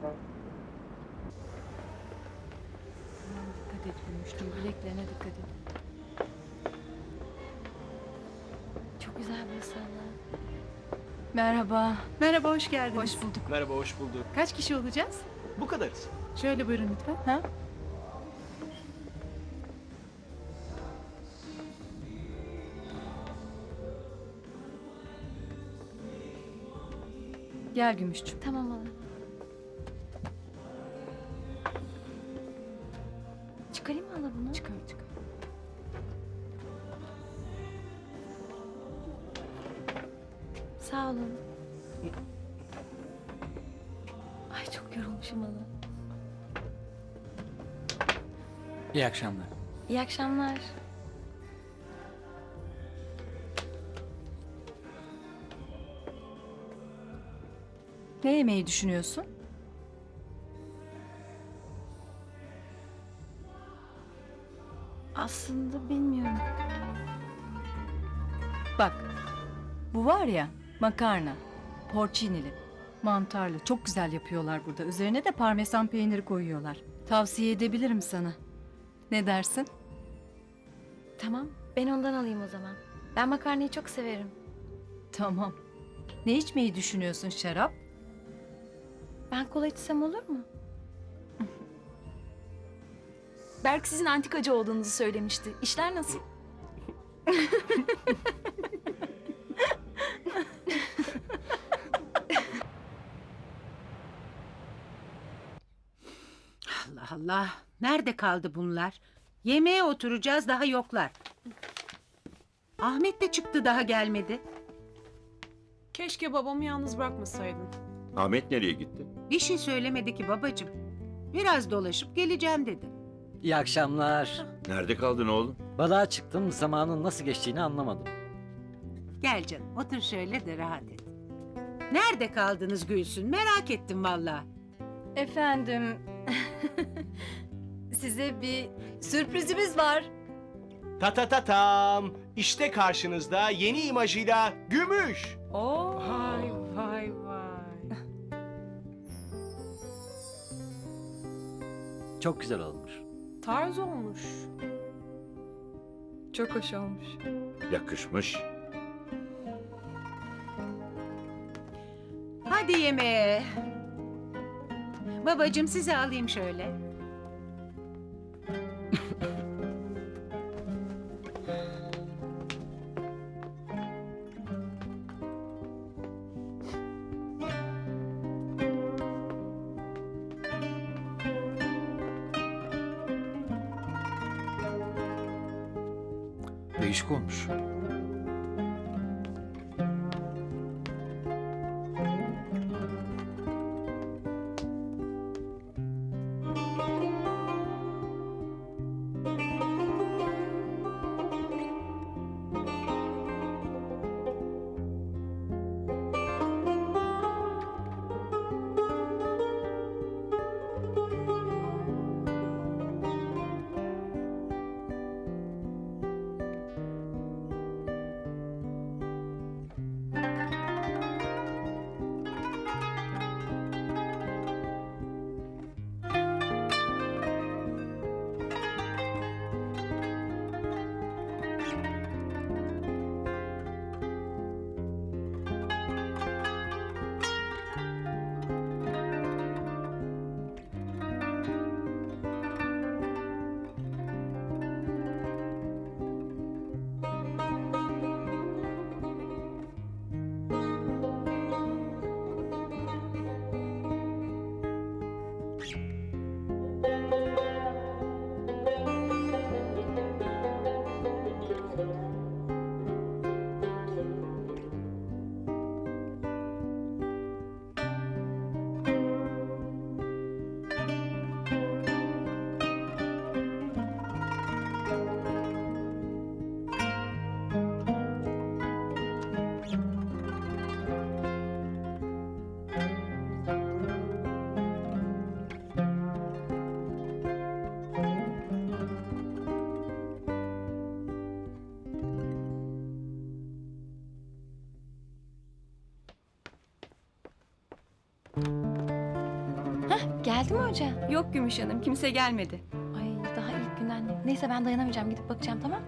Dikkat et Gümüştüm. Bileklerine dikkat et. Çok güzel burası Allah. Merhaba. Merhaba, hoş geldiniz. Hoş bulduk. Merhaba, hoş bulduk. Kaç kişi olacağız? Bu kadarız. Şöyle buyurun lütfen. Ha? Gel Gümüşçüm. Tamam hala. Çıkarayım mı hala bunu? Çıkar çıkar. Sağ olun. Ay çok yorulmuşum hala. İyi akşamlar. İyi akşamlar. Ne yemeği düşünüyorsun? Aslında bilmiyorum. Bak. Bu var ya makarna. Porcinili. Mantarlı. Çok güzel yapıyorlar burada. Üzerine de parmesan peyniri koyuyorlar. Tavsiye edebilirim sana. Ne dersin? Tamam. Ben ondan alayım o zaman. Ben makarnayı çok severim. Tamam. Ne içmeyi düşünüyorsun şarap? Ben kola içsem olur mu? Berk sizin antikacı olduğunuzu söylemişti. İşler nasıl? Allah Allah. Nerede kaldı bunlar? Yemeğe oturacağız daha yoklar. Ahmet de çıktı daha gelmedi. Keşke babamı yalnız bırakmasaydın. Ahmet nereye gitti? Bir şey söylemedi ki babacığım. Biraz dolaşıp geleceğim dedi. İyi akşamlar. Nerede kaldın oğlum? Balığa çıktım zamanın nasıl geçtiğini anlamadım. Gel canım otur şöyle de rahat et. Nerede kaldınız Gülsün? Merak ettim valla. Efendim. Size bir sürprizimiz var. Ta ta ta tam. İşte karşınızda yeni imajıyla Gümüş. Vay vay vay. Çok güzel olmuş. Tarz olmuş. Çok hoş olmuş. Yakışmış. Hadi yemeğe. Babacığım sizi alayım şöyle. Değişik olmuş. Geldi mi hoca? Yok Gümüş Hanım kimse gelmedi. Ay daha ilk günden. Neyse ben dayanamayacağım gidip bakacağım tamam.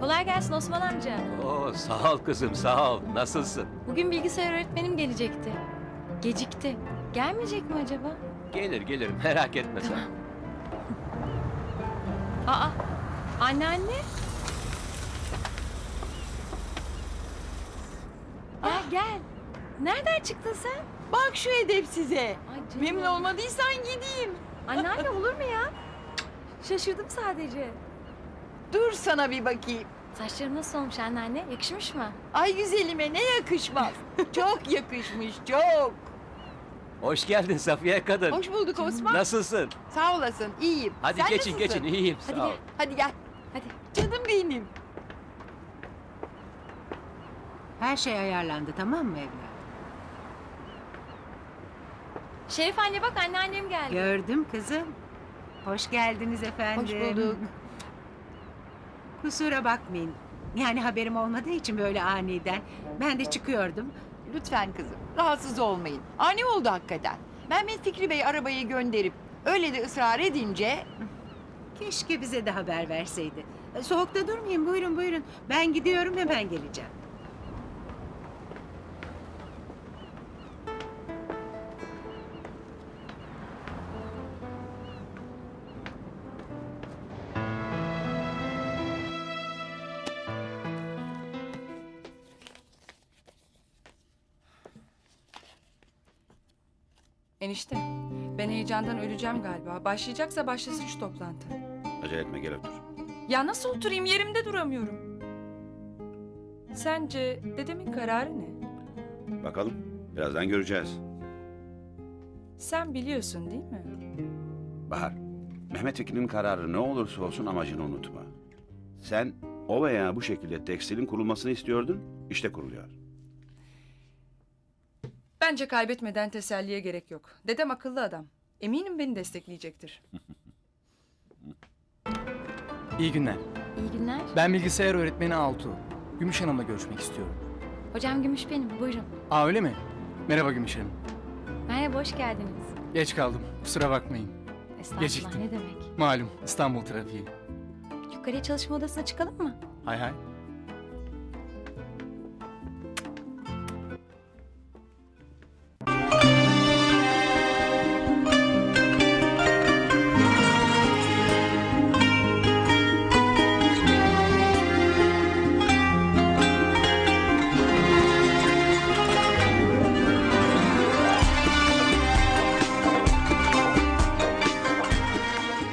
Kolay gelsin Osman amca. Oo, sağ ol kızım sağ ol. Nasılsın? Bugün bilgisayar öğretmenim gelecekti. Gecikti. Gelmeyecek mi acaba? Gelir gelir merak etme sen. Aa, anneanne. Gel gel. Nereden çıktın sen? Bak şu edep size. Ay canım. Memnun olmadıysan gideyim. Anneanne olur mu ya? Şaşırdım sadece. Dur sana bir bakayım. Saçlarım nasıl olmuş anneanne? Yakışmış mı? Ay güzelime ne yakışmaz. çok yakışmış çok. Hoş geldin Safiye kadın. Hoş bulduk Osman. Nasılsın? Sağ olasın iyiyim. Hadi Sen geçin nasılsın? geçin iyiyim Hadi sağ ol. gel. Hadi gel. Hadi. Canım benim. Her şey ayarlandı tamam mı evladım? Şerif anne bak anneannem geldi. Gördüm kızım. Hoş geldiniz efendim. Hoş bulduk. Kusura bakmayın. Yani haberim olmadığı için böyle aniden. Ben de çıkıyordum. Lütfen kızım rahatsız olmayın. Ani oldu hakikaten. Mehmet Fikri Bey arabayı gönderip öyle de ısrar edince Keşke bize de haber verseydi. Soğukta durmayın buyurun buyurun. Ben gidiyorum hemen geleceğim. Enişte, ben heyecandan öleceğim galiba. Başlayacaksa başlasın şu toplantı. Acele etme gel otur. Ya nasıl oturayım yerimde duramıyorum. Sence dedemin kararı ne? Bakalım. Birazdan göreceğiz. Sen biliyorsun değil mi? Bahar, Mehmet Ekin'in kararı ne olursa olsun amacını unutma. Sen o veya bu şekilde tekstilin kurulmasını istiyordun, işte kuruluyor. Bence kaybetmeden teselliye gerek yok. Dedem akıllı adam. Eminim beni destekleyecektir. İyi günler. İyi günler. Ben bilgisayar öğretmeni Altuğ. Gümüş Hanım'la görüşmek istiyorum. Hocam Gümüş benim buyurun. Aa öyle mi? Merhaba Gümüş Hanım. Merhaba hoş geldiniz. Geç kaldım. Kusura bakmayın. Estağfurullah Geciktim. ne demek. Malum İstanbul trafiği. Yukarıya çalışma odasına çıkalım mı? Hay hay.